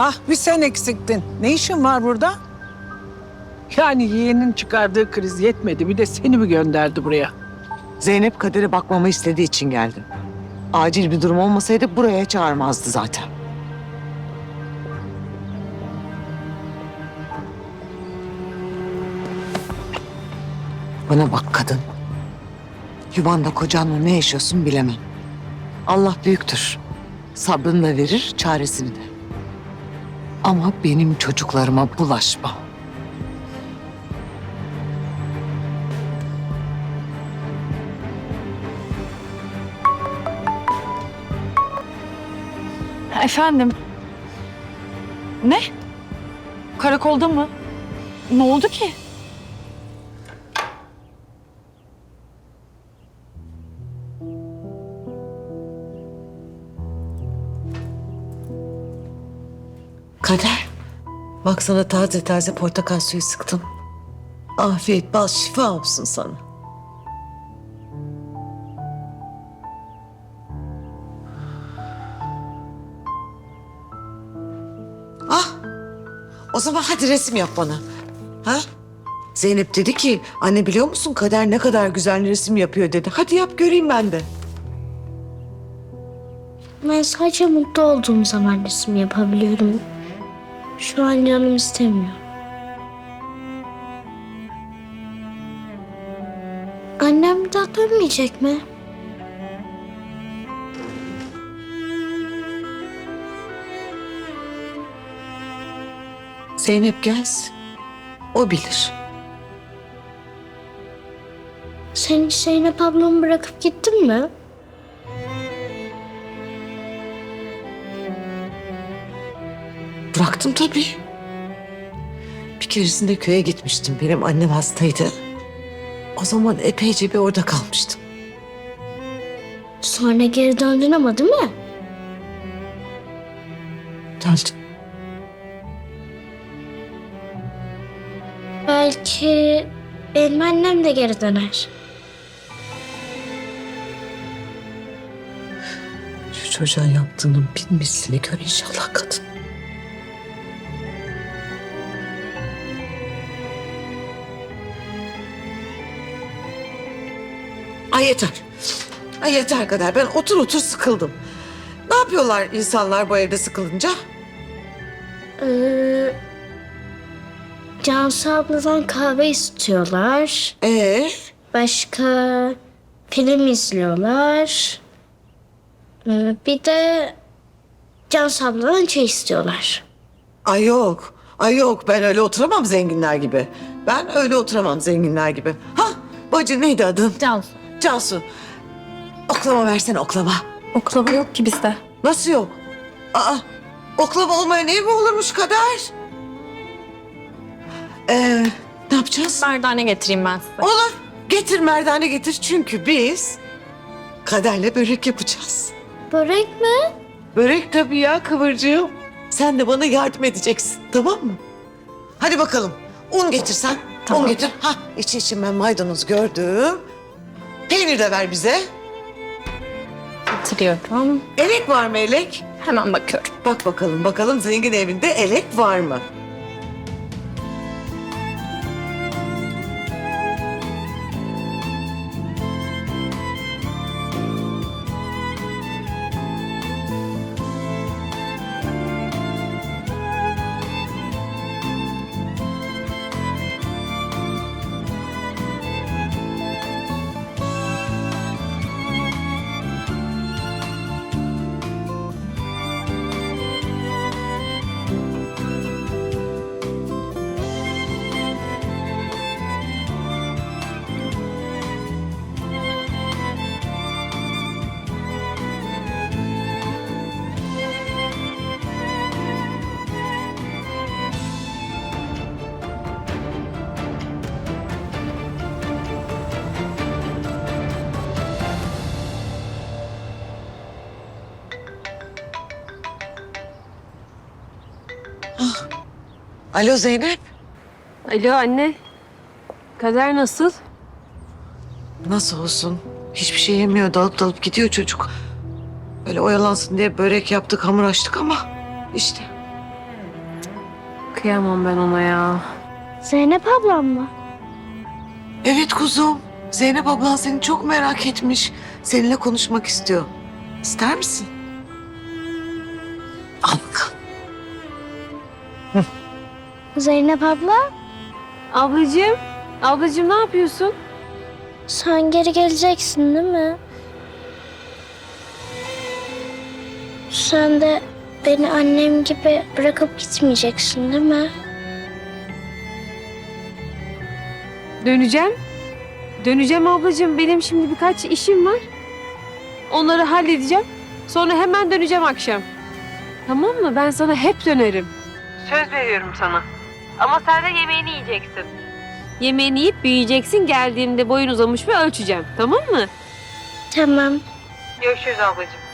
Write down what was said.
Ah bir sen eksiktin. Ne işin var burada? Yani yeğenin çıkardığı kriz yetmedi. Bir de seni mi gönderdi buraya? Zeynep Kader'e bakmamı istediği için geldim. Acil bir durum olmasaydı buraya çağırmazdı zaten. Bana bak kadın. Yuvanda kocanla ne yaşıyorsun bilemem. Allah büyüktür. Sabrını da verir, çaresini de. Ama benim çocuklarıma bulaşma. Efendim? Ne? Karakolda mı? Ne oldu ki? Kader. Bak sana taze taze portakal suyu sıktım. Afiyet bal şifa olsun sana. Ah. O zaman hadi resim yap bana. Ha? Zeynep dedi ki anne biliyor musun Kader ne kadar güzel resim yapıyor dedi. Hadi yap göreyim ben de. Ben sadece mutlu olduğum zaman resim yapabiliyorum. Şu an canım istemiyor. Annem bir daha dönmeyecek mi? Zeynep gelsin. O bilir. Sen hiç Zeynep ablamı bırakıp gittin mi? Bıraktım tabii. Bir keresinde köye gitmiştim. Benim annem hastaydı. O zaman epeyce bir orada kalmıştım. Sonra geri döndün ama değil mi? Döndüm. Belki benim annem de geri döner. Şu çocuğa yaptığının bin mislini gör inşallah kadın. Ay yeter. Ay yeter kadar. Ben otur otur sıkıldım. Ne yapıyorlar insanlar bu evde sıkılınca? Ee, Cansu abladan kahve istiyorlar. Ee, Başka film izliyorlar. Ee, Bir de Cansu abladan çay istiyorlar. Ay yok. Ay yok ben öyle oturamam zenginler gibi. Ben öyle oturamam zenginler gibi. Ha bacı neydi adın? Cansu. Cansu. Oklava versene oklava. Oklava yok ki bizde. Nasıl yok? Aa oklava olmayan ev mi olurmuş kadar? Ee, ne yapacağız? Merdane getireyim ben size. Olur. Getir merdane getir çünkü biz kaderle börek yapacağız. Börek mi? Börek tabii ya kıvırcığım. Sen de bana yardım edeceksin tamam mı? Hadi bakalım. Un getirsen. Tamam. Un getir. Ha içi için ben maydanoz gördüm. Peynir de ver bize. Getiriyorum. Elek var mı elek? Hemen bakıyorum. Bak bakalım bakalım zengin evinde elek var mı? Alo Zeynep. Alo anne. Kader nasıl? Nasıl olsun? Hiçbir şey yemiyor dalıp dalıp gidiyor çocuk. Böyle oyalansın diye börek yaptık hamur açtık ama işte Kıyamam ben ona ya. Zeynep ablam mı? Evet kuzum. Zeynep ablan seni çok merak etmiş. Seninle konuşmak istiyor. İster misin? Zeynep abla Ablacığım, ablacığım ne yapıyorsun? sen geri geleceksin değil mi? Sen de beni annem gibi bırakıp gitmeyeceksin değil mi? Döneceğim. Döneceğim ablacığım. Benim şimdi birkaç işim var. Onları halledeceğim. Sonra hemen döneceğim akşam. Tamam mı? Ben sana hep dönerim. Söz veriyorum sana. Ama sen de yemeğini yiyeceksin. Yemeğini yiyip büyüyeceksin. Geldiğimde boyun uzamış ve ölçeceğim. Tamam mı? Tamam. Görüşürüz ablacığım.